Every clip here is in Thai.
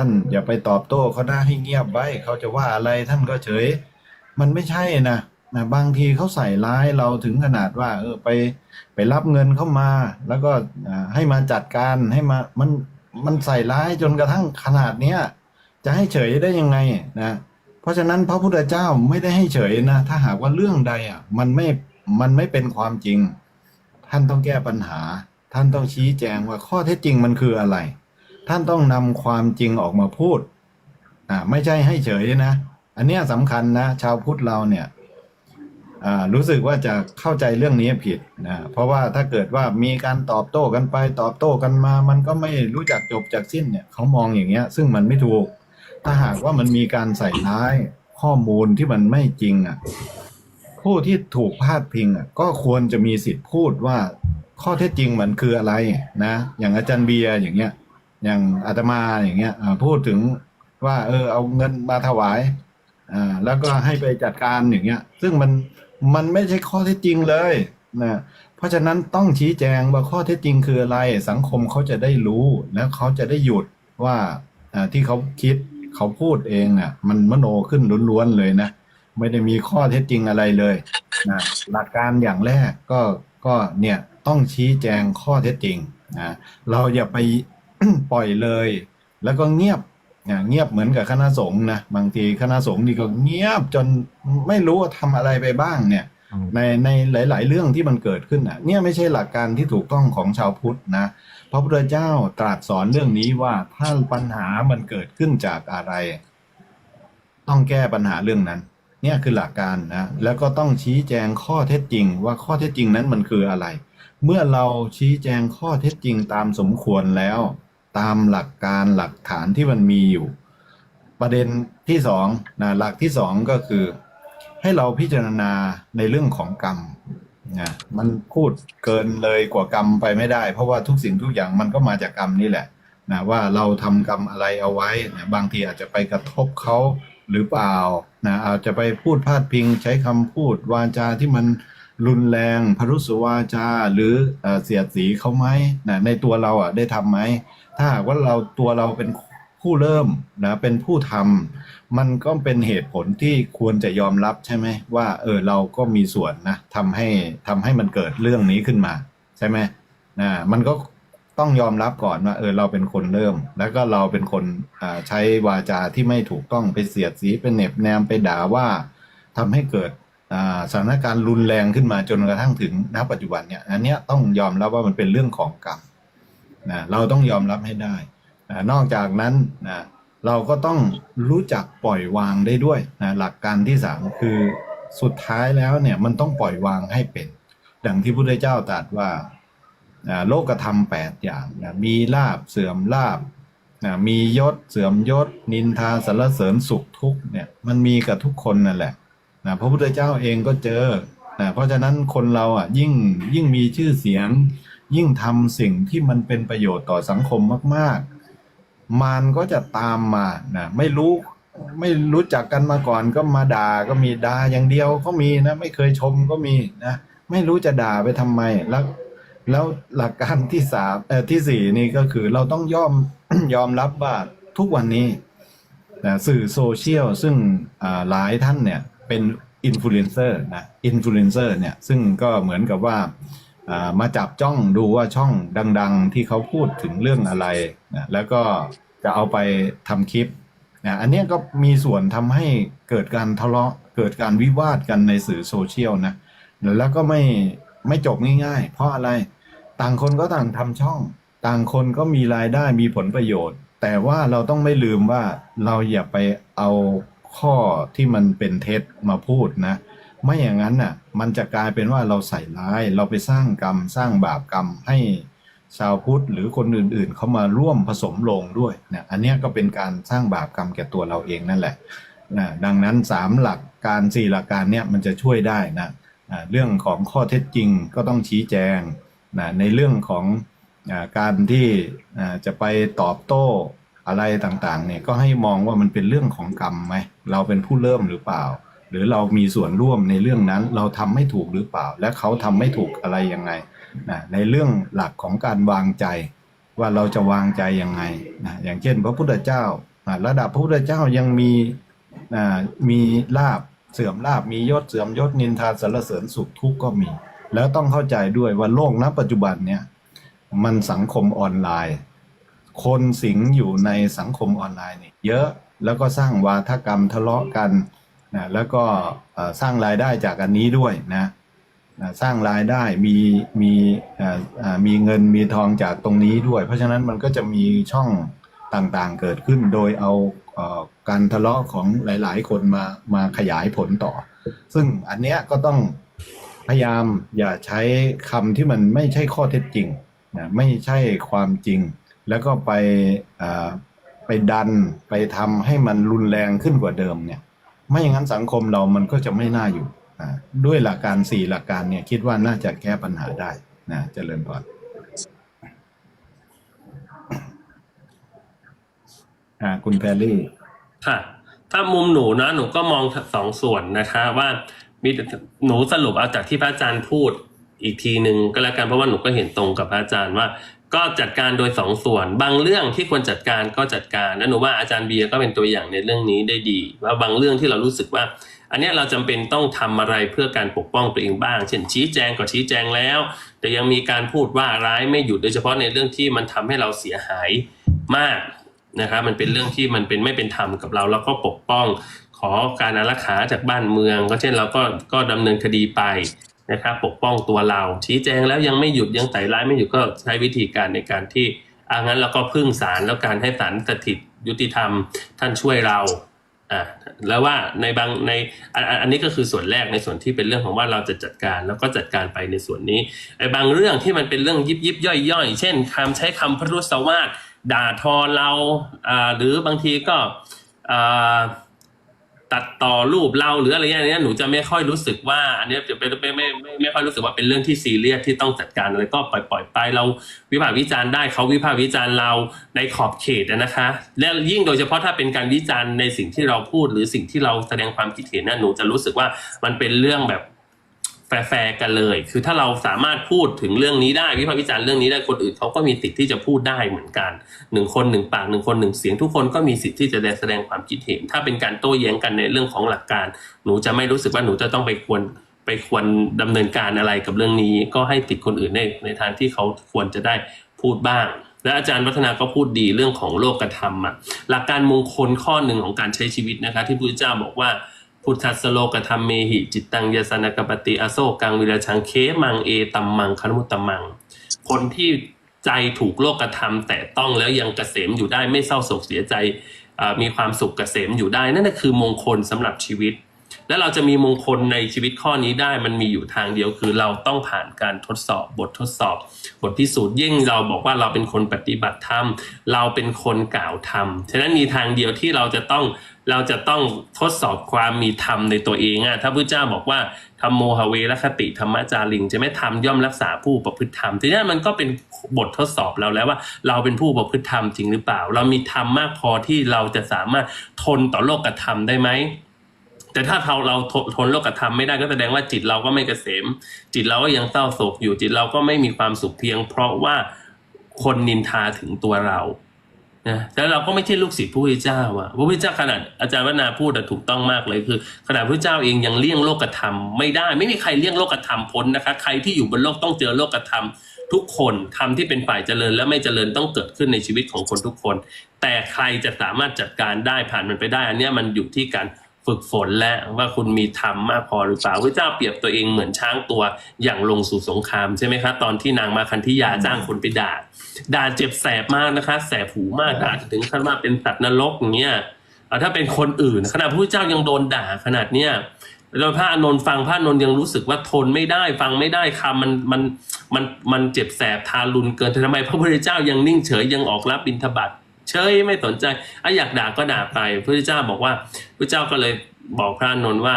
ท่านอย่าไปตอบโต้เขาได้ให้เงียบไว้เขาจะว่าอะไรท่านก็เฉย มันไม่ใช่นะนะบางทีเขาใส่ร้ายเราถึงขนาดว่า เออไปไปรับเงินเข้ามา แล้วก็ให้มาจัดการให้มามันมันใส่ร้ายจนกระทั่งขนาดเนี้ยจะให้เฉยได้ยังไงนะเพราะฉะนั้นพระพุทธเจ้าไม่ได้ให้เฉยนะ ถ้าหากว่าเรื่องใดอะมันไม่มันไม่เป็นความจริง ท่านต้องแก้ปัญหา ท่านต้องชี้แจงว่าข้อเท็จจริงมันคืออะไร ท่านต้องนำความจริงออกมาพูดอ่าไม่ใช่ให้เฉยนะ อันเนี้ยสำคัญนะ ชาวพุทธเราเนี่ยอ่ารู้สึกว่าจะเข้าใจเรื่องนี้ผิดนะเพราะว่าถ้าเกิดว่ามีการตอบโต้กันไปตอบโต้กันมา มันก็ไม่รู้จักจบจากสิ้นเนี่ยเขามองอย่างเงี้ย ซึ่งมันไม่ถูก ถ้าหากว่ามันมีการใส่ร้ายข้อมูลที่มันไม่จริงอะผู้ที่ถูกพาดพิงอะก็ควรจะมีสิทธิ์พูดว่าข้อเท็จจริงมันคืออะไรนะ อย่างอาจารย์เบียร์อย่างเงี้ย อย่างอาตมาอย่างเงี้ยพูดถึงว่า เออ เอาเงินมาถวายอ่าแล้วก็ให้ไปจัดการอย่างเงี้ย ซึ่งมันมันไม่ใช่ข้อเท็จจริงเลยนะเพราะฉะนั้นต้องชี้แจงว่าข้อเท็จจริงคืออะไร สังคมเขาจะได้รู้แล้วเขาจะได้หยุดว่าอ่าที่เขาคิดเขาพูดเองอะ มันมโนขึ้นล้วนๆเลยนะไม่ได้มีข้อเท็จจริงอะไรเลยนะหลักการอย่างแรกก็ก็เนี่ยต้องชี้แจงข้อเท็จจริงนะเราอย่าไป ปล่อยเลย แล้วก็เงียบอ่าเงียบเหมือนกับคณะสงฆ์นะบางทีคณะสงฆ์นี่ก็เงียบจนไม่รู้ว่าทำอะไรไปบ้างเนี่ย ในในหลาย ๆ เรื่องที่มันเกิดขึ้นอะ เนี่ยไม่ใช่หลักการที่ถูกต้องของชาวพุทธนะพระพุทธเจ้าตรัสสอนเรื่องนี้ว่าถ้าปัญหามันเกิดขึ้นจากอะไร ต้องแก้ปัญหาเรื่องนั้น เนี่ยคือหลักการนะแล้วก็ต้องชี้แจงข้อเท็จจริง ว่าข้อเท็จจริงนั้นมันคืออะไร เมื่อเราชี้แจงข้อเท็จจริงตามสมควรแล้ว ตามหลักการหลักฐานที่มันมีอยู่ ประเด็นที่สองนะหลักที่สองก็คือ ให้เราพิจารณาในเรื่องของกรรมนะมันพูดเกินเลยกว่ากรรมไปไม่ได้ เพราะว่าทุกสิ่งทุกอย่างมันก็มาจากกรรมนี่แหละนะว่าเราทำกรรมอะไรเอาไว้นะบางทีอาจจะไปกระทบเขาหรือเปล่านะอาจจะไปพูดพาดพิงใช้คำพูดวาจาที่มันรุนแรงพรุสวาจาหรือเอ่อเสียดสีเขาไหมนะในตัวเราอะได้ทำไหม ถ้าหากว่าเราตัวเราเป็นผู้เริ่มนะเป็นผู้ทำมันก็เป็นเหตุผลที่ควรจะยอมรับใช่ไหมว่า เออเราก็มีส่วนนะทำให้ทำให้มันเกิดเรื่องนี้ขึ้นมา ใช่ไหมนะมันก็ต้องยอมรับก่อนว่าเออเราเป็นคนเริ่ม แล้วก็เราเป็นคนใช้วาจาที่ไม่ถูกต้องไปเสียดสีไปเหน็บแนมไปด่าว่าทำให้เกิดสถานการณ์รุนแรงขึ้นมาจนกระทั่งถึงณปัจจุบันเนี่ยอันเนี้ยต้องยอมรับว่ามันเป็นเรื่องของกรรม นะเราต้องยอมรับให้ได้นะนอกจากนั้นนะเราก็ต้องรู้จักปล่อยวางได้ด้วยนะหลักการที่สามคือสุดท้ายแล้วเนี่ยมันต้องปล่อยวางให้เป็น ดังที่พระพุทธเจ้าตรัสว่าโลกธรรมแปดอย่างนะมีลาบเสื่อมลาบนะมียศเสื่อมยศ นินทาสรรเสริญสุขทุกเนี่ยมันมีกับทุกคนนั่นแหละนะพระพุทธเจ้าเองก็เจอนะเพราะฉะนั้นคนเราอะยิ่งยิ่งมีชื่อเสียง ยิ่งทำสิ่งที่มันเป็นประโยชน์ต่อสังคมมาก ๆ มันก็จะตามมานะไม่รู้ไม่รู้จักกันมาก่อนก็มาด่าก็มีด่าอย่างเดียวก็มีนะ ไม่เคยชมก็มีนะไม่รู้จะด่าไปทำไมแล้วแล้วหลักการที่สามเอ่อที่สี่นี่ก็คือเราต้องยอมยอมรับว่าทุกวันนี้นะสื่อโซเชียลซึ่งหลายท่านเนี่ยเป็นอินฟลูเอนเซอร์นะอินฟลูเอนเซอร์เนี่ยซึ่งก็เหมือนกับว่า มาจับจ้องดูว่าช่องดัง ๆ ที่เขาพูดถึงเรื่องอะไรนะแล้วก็จะเอาไปทำคลิปนะอันนี้ก็มีส่วนทำให้เกิดการทะเลาะเกิดการวิวาทกันในสื่อโซเชียลนะแล้วก็ไม่ไม่จบง่ายๆ เพราะอะไรต่างคนก็ต่างทำช่อง ต่างคนก็มีรายได้มีผลประโยชน์ แต่ว่าเราต้องไม่ลืมว่าเราอย่าไปเอาข้อที่มันเป็นเท็จมาพูดนะ ไม่อย่างนั้นน่ะ มันจะกลายเป็นว่าเราใส่ร้าย เราไปสร้างกรรม สร้างบาปกรรมให้ชาวพุทธหรือคนอื่นๆ เขามาร่วมผสมลงด้วยเนี่ยอันเนี้ยก็เป็นการสร้างบาปกรรมแก่ตัวเราเองนั่นแหละนะดังนั้นสามหลักการสี่หลักการเนี่ยมันจะช่วยได้นะอ่าเรื่องของข้อเท็จจริงก็ต้องชี้แจงนะในเรื่องของอาการที่อ่จะไปตอบโต้อะไรต่างๆเนี่ยก็ให้มองว่ามันเป็นเรื่องของกรรมไหมเราเป็นผู้เริ่มหรือเปล่า หรือเรามีส่วนร่วมในเรื่องนั้นเราทำไม่ถูกหรือเปล่า และเขาทำไม่ถูกอะไรยังไงนะในเรื่องหลักของการวางใจ ว่าเราจะวางใจยังไงนะอย่างเช่น พระพุทธเจ้าระดับพระพุทธเจ้ายังมีอ่ามีลาบเสื่อมลาบมียศเสื่อมยศนินทาสรรเสริญสุขทุกข์ก็มี แล้วต้องเข้าใจด้วยว่าโลกณปัจจุบันเนี่ยมันสังคมออนไลน์ คนสิงอยู่ในสังคมออนไลน์นี่เยอะแล้วก็สร้างวาทกรรมทะเลาะกัน นะแล้วก็สร้างรายได้จากอันนี้ด้วยนะนะสร้างรายได้มีมีมีเงินมีทองจากตรงนี้ด้วย เพราะฉะนั้นมันก็จะมีช่องต่างๆเกิดขึ้นโดยเอาการทะเลาะของหลาย ๆ คนมามาขยายผลต่อ ซึ่งอันเนี้ยก็ต้องพยายามอย่าใช้คำที่มันไม่ใช่ข้อเท็จจริงนะไม่ใช่ความจริง แล้วก็ไปไปดันไปทำให้มันรุนแรงขึ้นกว่าเดิมเนี่ย ไม่อย่างนั้นสังคมเรามันก็จะไม่น่าอยู่อ่าด้วยหลักการสี่หลักการเนี่ย คิดว่าน่าจะแก้ปัญหาได้นะเจริญพรอ่า คุณแพรรี่ ค่ะ ถ้ามุมหนูนะ หนูก็มองสองส่วนนะคะ ว่ามีหนูสรุปเอาจากที่พระอาจารย์พูดอีกทีหนึ่งก็แล้วกันเพราะว่าหนูก็เห็นตรงกับพระอาจารย์ว่า ก็จัดการโดยสองส่วน บางเรื่องที่ควรจัดการก็จัดการแล้วหนูว่าอาจารย์เบียร์ก็เป็นตัวอย่างในเรื่องนี้ได้ดีว่าบางเรื่องที่เรารู้สึกว่า อันนี้เราจำเป็นต้องทำอะไรเพื่อการปกป้องตัวเองบ้าง เช่นชี้แจงก็ชี้แจงแล้ว แต่ยังมีการพูดว่าร้ายไม่หยุดโดยเฉพาะในเรื่องที่มันทำให้เราเสียหายมากนะครับมันเป็นเรื่องที่มันเป็นไม่เป็นธรรมกับเราแล้วก็ปกป้อง ขอการอารักขาจากบ้านเมือง ก็เช่นเราก็ก็ดำเนินคดีไป นะครับปกป้องตัวเราชี้แจงแล้วยังไม่หยุดยังไต่ร้ายไม่หยุดก็ใช้วิธีการในการที่อางั้นเราก็พึ่งศาลแล้วการให้ศาลสถิตยุติธรรมท่านช่วยเราอ่าแล้วว่าในบางในอันอันนี้ก็คือส่วนแรกในส่วนที่เป็นเรื่องของว่าเราจะจัดการแล้วก็จัดการไปในส่วนนี้ไอ้บางเรื่องที่มันเป็นเรื่องยิบยิบย่อยย่อยเช่นคำใช้คำพรุษวาทด่าทอเราอ่าหรือบางทีก็อ่า ตัดต่อรูปเราหรืออะไรอย่างเงี้ยหนูจะไม่ค่อยรู้สึกว่า อันเนี้ยจะเป็นไม่ไม่ไม่ไม่ค่อยรู้สึกว่าเป็นเรื่องที่ซีเรียสที่ต้องจัดการอะไรก็ปล่อยปล่อยไปเราวิพากษ์วิจารณ์ได้เขาวิพากษ์วิจารณ์เราในขอบเขตนะคะ และยิ่งโดยเฉพาะถ้าเป็นการวิจารณ์ในสิ่งที่เราพูดหรือสิ่งที่เราแสดงความคิดเห็นนะหนูจะรู้สึกว่ามันเป็นเรื่องแบบ แฟร์กันเลย คือถ้าเราสามารถพูดถึงเรื่องนี้ได้วิพากษ์วิจารณ์เรื่องนี้ได้คนอื่นเขาก็มีสิทธิ์ที่จะพูดได้เหมือนกันหนึ่งคนหนึ่งปากหนึ่งคนหนึ่งเสียงทุกคนก็มีสิทธิ์ที่จะแสดงความคิดเห็น ถ้าเป็นการโต้แย้งกันในเรื่องของหลักการ หนูจะไม่รู้สึกว่าหนูจะต้องไปควรไปควรดำเนินการอะไรกับเรื่องนี้ ก็ให้ติดคนอื่นในในทางที่เขาควรจะได้พูดบ้าง และอาจารย์วัฒนาก็พูดดีเรื่องของโลกธรรมอะหลักการมงคลข้อหนึ่งของการใช้ชีวิตนะคะ ที่พระพุทธเจ้าบอกว่า พุทธัสโลกธรรมเมหิจิตตังยสนกปติอโศกังวิรชังเคมังเอตัมมังคณมุตมัง คนที่ใจถูกโลกธรรม แต่ต้องแล้วยังเกษมอยู่ได้ไม่เศร้าโศกเสียใจมีความสุขเกษมอยู่ได้ นั่นคือมงคลสำหรับชีวิต และเราจะมีมงคลในชีวิตข้อนี้ได้มันมีอยู่ทางเดียวคือเราต้องผ่านการทดสอบบททดสอบ บทพิสูจน์ยิ่งเราบอกว่าเราเป็นคนปฏิบัติธรรมเราเป็นคนกล่าวธรรมฉะนั้นมีทางเดียวที่เราจะต้องเราจะต้องทดสอบความมีธรรมในตัวเองอะถ้าพระเจ้าบอกว่าธรรมโมหเวรคติธรรมจาริง จะไม่ทำย่อมรักษาผู้ประพฤติธรรมทีนี้มันก็เป็นบททดสอบเราแล้วว่า เราเป็นผู้ประพฤติธรรมจริงหรือเปล่า เรามีธรรมมากพอที่เราจะสามารถทนต่อโลกธรรมได้ไหม แต่ถ้าเราเราทนโลกธรรมไม่ได้ก็แสดงว่าจิตเราก็ไม่เกษม จิตเราก็ยังเศร้าโศกอยู่จิตเราก็ไม่มีความสุขเพียง เพราะว่าคนนินทาถึงตัวเรานะแล้วเราก็ไม่ใช่ลูกศิษย์พระพุทธเจ้าอะพระพุทธเจ้าขนาดอาจารย์วนาพูดถูกต้องมากเลยคือขนาดพระเจ้าเองยังเลี่ยงโลกธรรมไม่ได้ไม่มีใครเลี่ยงโลกธรรมพ้นนะคะใครที่อยู่บนโลกต้องเจอโลกธรรมทุกคนทำที่เป็นฝ่ายเจริญและไม่เจริญต้องเกิดขึ้นในชีวิตของคนทุกคน แต่ใครจะสามารถจัดการได้ผ่านมันไปได้ อันนี้มันอยู่ที่การ ฝึกฝนและว่าคุณมีธรรมมากพอหรือเปล่าพระเจ้าเปรียบตัวเองเหมือนช้างตัวอย่างลงสู่สงครามใช่ไหมครับตอนที่นางมาคันธิยาจ้างคนไปด่าด่าเจ็บแสบมากนะคะ แสบหูมากด่าถึงขั้นว่าเป็นสัตว์นรกอย่างเงี้ยเอาถ้าเป็นคนอื่นขนาดพระพุทธเจ้ายังโดนด่าขนาดเนี้ยแล้วพระอานนท์ฟังพระอานนท์ยังรู้สึกว่าทนไม่ได้ฟังไม่ได้คำมันมันมันมันเจ็บแสบทารุณเกินแต่ทำไมพระพุทธเจ้ายังนิ่งเฉยยังออกรับบิณฑบาต เฉยไม่สนใจอะอยากด่าก็ด่าไปพระเจ้าบอกว่าพระเจ้าก็เลยบอกพระนนท์ว่า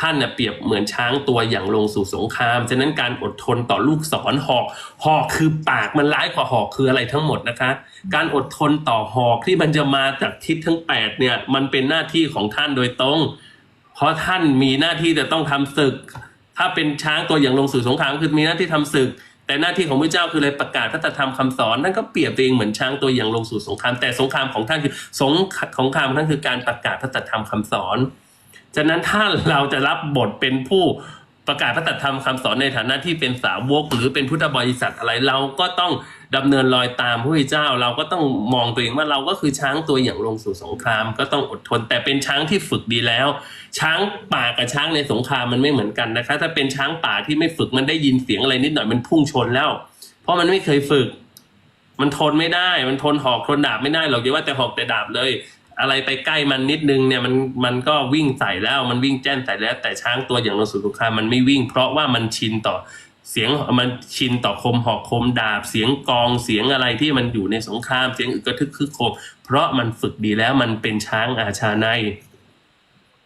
ท่านเน่ยเปรียบเหมือนช้างตัวอย่างลงสู่สงคราม ฉะนั้นการอดทนต่อลูกศรหอก หอกคือปากมันร้ายกว่าหอกคืออะไรทั้งหมดนะคะ การอดทนต่อหอกที่มันจะมาจากทิศทั้งแปดเนี่ย มันเป็นหน้าที่ของท่านโดยตรง เพราะท่านมีหน้าที่จะต้องทำศึก ถ้าเป็นช้างตัวอย่างลงสู่สงครามคือมีหน้าที่ทำศึก แต่หน้าที่ของพระเจ้าคืออะไรประกาศพระธรรมคำสอนนั่นก็เปรียบตัวเองเหมือนช้างตัวอย่างลงสู่สงคราม แต่สงครามของท่านคือสงสงครามท่านคือการประกาศพระธรรมคำสอน ฉะนั้นถ้าเราจะรับบทเป็นผู้ ประกาศพระตัดธรรมคำสอนในฐานะที่เป็นสาวก หรือเป็นพุทธบริษัทอะไรเราก็ต้องดำเนินรอยตามพระพุทธเจ้า เราก็ต้องมองตัวเองว่าเราก็คือช้างตัวอย่างลงสู่สงคราม ก็ต้องอดทน แต่เป็นช้างที่ฝึกดีแล้ว ช้างป่ากับช้างในสงครามมันไม่เหมือนกันนะคะ ถ้าเป็นช้างป่าที่ไม่ฝึกมันได้ยินเสียงอะไรนิดหน่อยมันพุ่งชนแล้ว เพราะมันไม่เคยฝึก มันทนไม่ได้ มันทนหอกทนดาบไม่ได้หรอกอย่าว่าแต่หอกแต่ดาบเลย อะไรไปใกล้มันนิดนึงเนี่ยมันมันก็วิ่งใส่แล้วมันวิ่งแจ้นใส่แล้ว แต่ช้างตัวอย่างนสุสุคามันไม่วิ่ง เพราะว่ามันชินต่อเสียงมันชินต่อคมหอกคมดาบ เสียงกองเสียงอะไรที่มันอยู่ในสงครามเสียงอึกระทึกคึกโครมเพราะมันฝึกดีแล้วมันเป็นช้างอาชาใน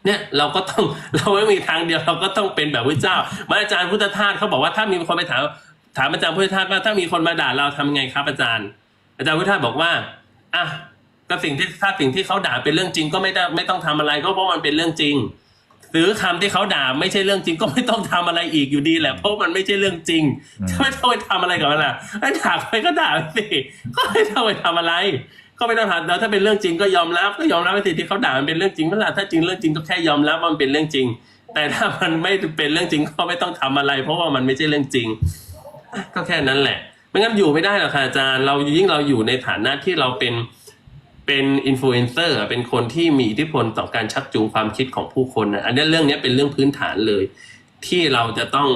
เนี่ยเราก็ต้องเราไม่มีทางเดียวเราก็ต้องเป็นแบบพระเจ้าอาจารย์พุทธทาสเขาบอกว่าถ้ามีคนไปถามถามอาจารย์พุทธทาสว่าถ้ามีคนมาด่าเราทำไงครับอาจารย์ อาจารย์พุทธทาสบอกว่าอะ ก็สิ่งที่ถ้าสิ่งที่เขาด่าเป็นเรื่องจริงก็ไม่ได้ไม่ต้องทำอะไรก็เพราะมันเป็นเรื่องจริง หรือคำที่เขาด่าไม่ใช่เรื่องจริงก็ไม่ต้องทำอะไรอีกอยู่ดีแหละเพราะมันไม่ใช่เรื่องจริงอืมจะไม่ต้องไปทำอะไรกับมันล่ะไอ้ด่าไปก็ด่าไปสิก็ไม่ต้องไปทำอะไร ก็ไม่ต้องทำแล้วถ้าเป็นเรื่องจริงก็ยอมรับก็ยอมรับไปสิที่เขาด่ามันเป็นเรื่องจริงเมื่อไหร่ถ้าจริงเรื่องจริงก็แค่ยอมรับว่ามันเป็นเรื่องจริง แต่ถ้ามันไม่เป็นเรื่องจริงก็ไม่ต้องทำอะไร เพราะว่ามันไม่ใช่เรื่องจริง ก็แค่นั้นแหละ ไม่งั้นอยู่ไม่ได้หรอกค่ะอาจารย์ เรายิ่งเราอยู่ในฐานะที่เราเป็น เป็นอินฟลูเอนเซอร์เป็นคนที่มีอิทธิพลต่อการชักจูงความคิดของผู้คนนะอันนี้เรื่องนี้เป็นเรื่องพื้นฐานเลย ที่เราจะต้อง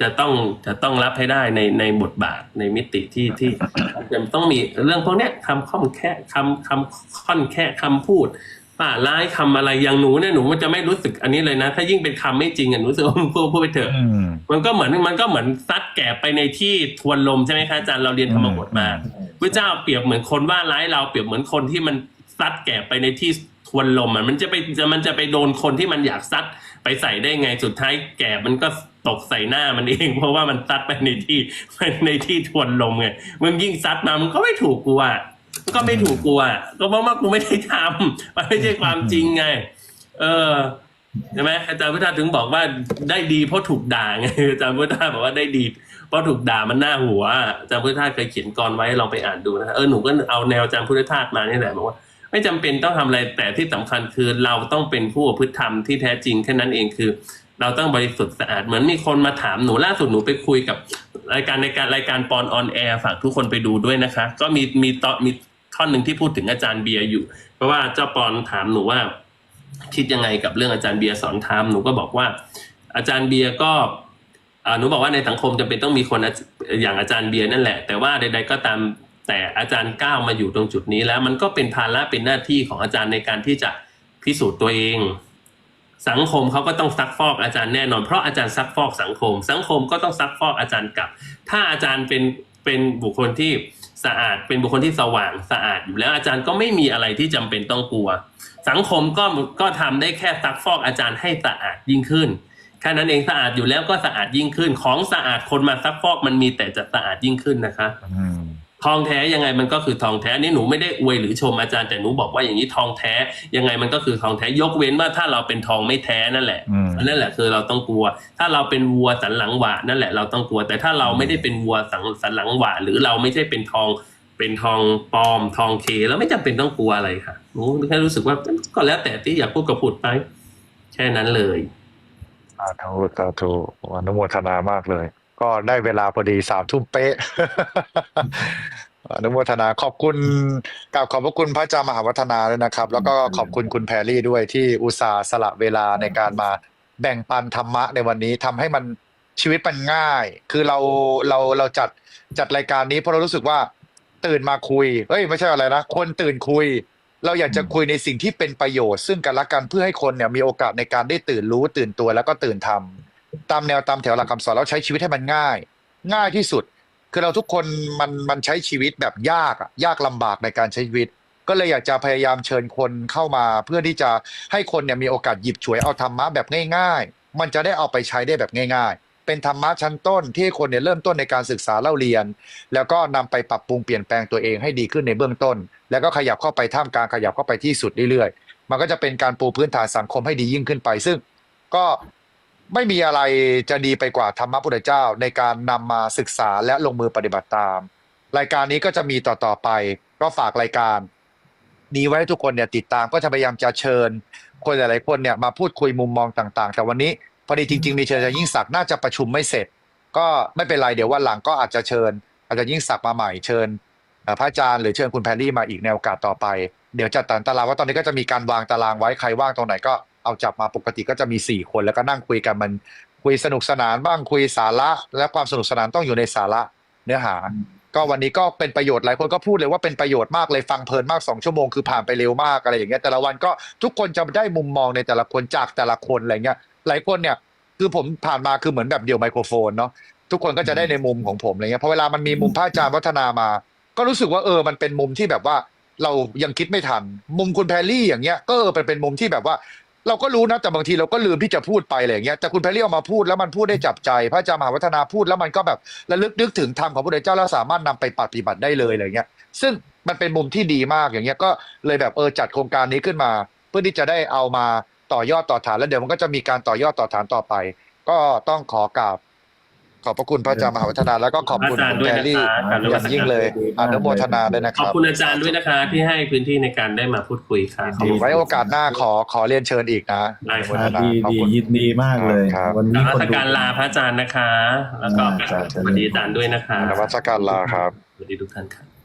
จะต้องจะต้องรับให้ได้ในในบทบาทในมิติที่ที่จะต้องมีเรื่องพวกเนี้ยคำค่อมแค่คำคำค่อนแค่คำพูดป่าร้ายคำอะไรอย่างหนูเนี่ยหนูมันจะไม่รู้สึกอันนี้เลยนะ ถ้ายิ่งเป็นคำไม่จริงอะหนูรู้สึกว่าพูดพูดไปเถอะอืมมันก็เหมือนมันก็เหมือนซัดแกะไปในที่ทวนลมใช่ไหมคะอาจารย์เราเรียนธรรมบทมา พระเจ้าเปรียบเหมือนคนว่าร้ายเราเปรียบเหมือนคนที่มันซัดแกะไปในที่ทวนลมอะมันจะไปจะมันจะไปโดนคนที่มันอยากซัดไปใส่ได้ไงสุดท้ายแกะมันก็ตกใส่หน้ามันเอง เพราะว่ามันซัดไปในที่ในที่ทวนลมไงมึงยิ่งซัดมามันก็ไม่ถูกกูอะมันก็ไม่ถูกกูอะก็เพราะว่ากูไม่ได้ทำมันไม่ใช่ความจริงไง เออใช่ไหมอาจารย์พุทธาถึงบอกว่าได้ดีเพราะถูกด่าไงอาจารย์พุทธาบอกว่าได้ดี เพราะถูกด่ามันหน้าหัวอาจารย์พุทธทาสเคยเขียนกรไว้ลองไปอ่านดูนะเออหนูก็เอาแนวอาจารย์พุทธทาสมานี่แหละบอกว่า ไม่จำเป็นต้องทำอะไรแต่ที่สำคัญคือเราต้องเป็นผู้ประพฤติธรรมที่แท้จริงแค่นั้นเองคือ เราต้องบริสุทธิ์สะอาดเหมือนมีคนมาถามหนูล่าสุดหนูไปคุยกับรายการในการรายการปอนออนแอร์ฝากทุกคนไปดูด้วยนะคะ ก็มีมีตอนมีท่อนหนึ่งที่พูดถึงอาจารย์เบียร์อยู่ เพราะว่าเจ้าปอนถามหนูว่า คิดยังไงกับเรื่องอาจารย์เบียร์สอนธรรมหนูก็บอกว่า อาจารย์เบียร์ก็ หนูบอกว่าในสังคมจำเป็นต้องมีคนอย่างอาจารย์เบียร์นั่นแหละ แต่ว่าใด ๆ ก็ตามแต่อาจารย์ก้าวมาอยู่ตรงจุดนี้แล้วมันก็เป็นภาระเป็นหน้าที่ของอาจารย์ในการที่จะพิสูจน์ตัวเอง สังคมเขาก็ต้องซักฟอกอาจารย์แน่นอนเพราะอาจารย์ซักฟอกสังคม สังคมก็ต้องซักฟอกอาจารย์กลับ ถ้าอาจารย์เป็นเป็นบุคคลที่สะอาดเป็นบุคคลที่สว่างสะอาดอยู่แล้วอาจารย์ก็ไม่มีอะไรที่จำเป็นต้องกลัว สังคมก็ก็ทำได้แค่ซักฟอกอาจารย์ให้สะอาดยิ่งขึ้น แค่นั้นเองสะอาดอยู่แล้วก็สะอาดยิ่งขึ้น ของสะอาดคนมาซักฟอกมันมีแต่จะสะอาดยิ่งขึ้นนะคะ อืม ทองแท้ยังไงมันก็คือทองแท้นี่หนูไม่ได้อวยหรือชมอาจารย์แต่หนูบอกว่าอย่างนี้ทองแท้ยังไงมันก็คือทองแท้ยกเว้นว่าถ้าเราเป็นทองไม่แท้นั่นแหละอืมอันนั่นแหละคือเราต้องกลัว ถ้าเราเป็นวัวสันหลังหวะนั่นแหละเราต้องกลัว แต่ถ้าเราไม่ได้เป็นวัวสันสันหลังหวะหรือเราไม่ใช่เป็นทองเป็นทองปลอม ทองเคแล้วไม่จำเป็นต้องกลัวอะไรค่ะหนูแค่รู้สึกว่าก็แล้วแต่ที่อยากพูดก็พูดไปแค่นั้นเลย สาธุสาธุอนุโมทนามากเลย ก็ได้เวลาพอดีสามทุ่มเป๊ะอนุโมทนาขอบคุณกราบขอบพระคุณพระอาจารย์มหาวัฒนาด้วยนะครับ แล้วก็ขอบคุณคุณแพรรี่ด้วยที่อุตส่าห์สละเวลาในการมาแบ่งปันธรรมะในวันนี้ทำให้มันชีวิตมันง่าย คือเราเราเราจัดจัดรายการนี้เพราะเรารู้สึกว่า ตื่นมาคุยเอ้ย ไม่ใช่อะไรนะคนตื่นคุย เราอยากจะคุยในสิ่งที่เป็นประโยชน์ซึ่งกันและกันเพื่อให้คนเนี่ยมีโอกาสในการได้ตื่นรู้ตื่นตัวแล้วก็ตื่นทำตามแนวตามแถวหลักคำสอนแล้วใช้ชีวิตให้มันง่าย ง่ายที่สุด คือเราทุกคนมันมันใช้ชีวิตแบบยากอะยากลำบากในการใช้ชีวิต ก็เลยอยากจะพยายามเชิญคนเข้ามา เพื่อที่จะให้คนเนี่ยมีโอกาสหยิบฉวยเอาธรรมะแบบง่าย ๆ มันจะได้เอาไปใช้ได้แบบง่าย ๆ เป็นธรรมะชั้นต้นที่คนเนี่ยเริ่มต้นในการศึกษาเล่าเรียน แล้วก็นำไปปรับปรุงเปลี่ยนแปลงตัวเองให้ดีขึ้นในเบื้องต้น แล้วก็ขยับเข้าไปท่ามกลางขยับเข้าไปที่สุดเรื่อยๆ มันก็จะเป็นการปูพื้นฐานสังคมให้ดียิ่งขึ้นไป ซึ่งก็ไม่มีอะไรจะดีไปกว่าธรรมะพุทธเจ้า ในการนำมาศึกษาและลงมือปฏิบัติตาม รายการนี้ก็จะมีต่อๆไป ก็ฝากรายการนี้ไว้ให้ทุกคนเนี่ยติดตามก็จะพยายามจะเชิญ คนหลายๆคนเนี่ยมาพูดคุยมุมมองต่าง ๆ แต่วันนี้พอดีจริง ๆ มีเชิญอาจารย์ยิ่งศักดิ์น่าจะประชุมไม่เสร็จ ก็ไม่เป็นไรเดี๋ยววันหลังก็อาจจะเชิญอาจารย์ยิ่งศักดิ์มาใหม่เชิญ พระอาจารย์หรือเชิญคุณแพรรี่มาอีกในโอกาสต่อไป เดี๋ยวจัดตารตารางว่าตอนนี้ก็จะมีการวางตารางไว้ใครว่างตรงไหนก็เอาจับมาปกติก็จะมีสี่คนแล้วก็นั่งคุยกันมันคุยสนุกสนานบ้างคุยสาระ และความสนุกสนานต้องอยู่ในสาระเนื้อหา ก็วันนี้ก็เป็นประโยชน์หลายคนก็พูดเลยว่าเป็นประโยชน์มากเลยฟังเพลินมากสองชั่วโมงคือผ่านไปเร็วมากอะไรอย่างเงี้ยแต่ละวันก็ทุกคนจะได้มุมมองในแต่ละคนจากแต่ละคนอะไรเงี้ยหลายคนเนี่ยคือผมผ่านมาคือเหมือนแบบเดี่ยวไมโครโฟนเนาะทุกคนก็จะได้ในมุมของผมอะไรเงี้ยพอเวลามันมีมุมพระอาจารย์วัฒนามา ก็รู้สึกว่าเออมันเป็นมุมที่แบบว่า เรายังคิดไม่ทัน มุมคุณแพรรี่อย่างเงี้ยก็เออเป็นเป็นมุมที่แบบว่า เราก็รู้นะแต่บางทีเราก็ลืมที่จะพูดไปอะไรอย่างเงี้ยแต่คุณแพรรี่เอามาพูดแล้วมันพูดได้จับใจ พระอาจารย์มหาวัฒนาพูดแล้วมันก็แบบระลึกนึกถึงธรรมของพระพุทธเจ้าแล้วสามารถนำไปปฏิบัติได้เลยอะไรเงี้ย ซึ่งมันเป็นมุมที่ดีมากอย่างเงี้ยก็เลยแบบเออจัดโครงการนี้ขึ้นมา เพื่อที่จะได้เอามาต่อยอดต่อฐานแล้วเดี๋ยวมันก็จะมีการต่อยอดต่อฐานต่อไป ก็ต้องขอกราบ ขอบพระคุณพระอาจารย์มหาวัฒนาแล้วก็ขอบคุณอาจารย์คุณด้วยแพรนะรี่คะการอย่างยิ่งเลยอนุโมทนาด้วยนะคขอบรับคุณอาจารย์ด้วยนะคะ ที่ให้พื้นที่ในการได้มาพูดคุยค่ะขอบคุณไว้โอกาสหน้าขอขอเรียนเชิญอีกนะได้อนุครัโมบทนาดีขอบดีคุณยินดีมากเลยครับวันนนี้มัคนสดูการลาพระอาจารย์นะคะ แล้วก็อ่าจ้ะสวัสดีอาจารย์ด้วยนะคะนวัตการลาครับสวัสดีทุกท่านครับ